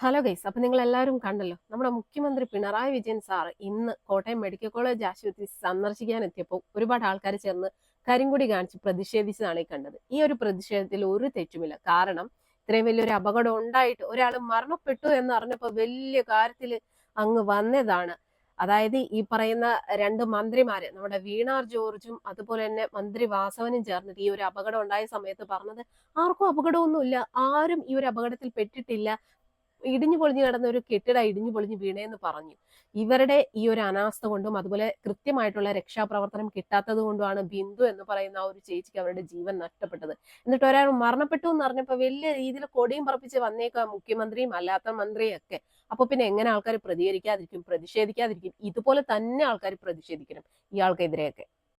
Hello guys അപ്പൊ നിങ്ങൾ എല്ലാവരും കണ്ടല്ലോ നമ്മുടെ മുഖ്യമന്ത്രി പിണറായി വിജയൻ സാർ ഇന്ന് കോട്ടയം മെഡിക്കൽ കോളേജ് ആശുപത്രി സന്ദർശിക്കാൻ എത്തിയപ്പോൾ ഒരുപാട് ആൾക്കാർ ചേർന്ന് കരിങ്കുടി കാണിച്ച് പ്രതിഷേധിച്ചതാണ് ഈ കണ്ടത്. ഈ ഒരു പ്രതിഷേധത്തിൽ ഒരു തെറ്റുമില്ല. കാരണം ഇത്രയും വലിയൊരു അപകടം ഉണ്ടായിട്ട് ഒരാൾ മരണപ്പെട്ടു എന്ന് അറിഞ്ഞപ്പോൾ വലിയ കാര്യത്തിൽ അങ്ങ് വന്നതാണ്. അതായത് ഈ പറയുന്ന രണ്ട് മന്ത്രിമാര് നമ്മുടെ വീണാർ ജോർജും അതുപോലെ തന്നെ മന്ത്രി വാസവനും ചേർന്നിട്ട് ഈ ഒരു അപകടം ഉണ്ടായ സമയത്ത് പറഞ്ഞത് ആർക്കും അപകടമൊന്നുമില്ല ആരും ഈ ഒരു അപകടത്തിൽ പെട്ടിട്ടില്ല ഇടിഞ്ഞു പൊളിഞ്ഞു കിടന്ന ഒരു കെട്ടിടം ഇടിഞ്ഞു പൊളിഞ്ഞു വീണേന്ന് പറഞ്ഞു. ഇവരുടെ ഈ ഒരു അനാസ്ഥ കൊണ്ടും അതുപോലെ കൃത്യമായിട്ടുള്ള രക്ഷാപ്രവർത്തനം കിട്ടാത്തത് കൊണ്ടുമാണ് ബിന്ദു എന്ന് പറയുന്ന ആ ഒരു ചേച്ചിക്ക് അവരുടെ ജീവൻ നഷ്ടപ്പെട്ടത്. എന്നിട്ട് ഒരാൾ മരണപ്പെട്ടു എന്ന് പറഞ്ഞപ്പോ വലിയ രീതിയിൽ കൊടിയും പറപ്പിച്ച് വന്നേക്കുക മുഖ്യമന്ത്രിയും അല്ലാത്ത മന്ത്രിയും ഒക്കെ അപ്പൊ പിന്നെ എങ്ങനെ ആൾക്കാർ പ്രതികരിക്കാതിരിക്കും പ്രതിഷേധിക്കാതിരിക്കും? ഇതുപോലെ തന്നെ ആൾക്കാർ പ്രതിഷേധിക്കണം ഇയാൾക്കെതിരെയൊക്കെ.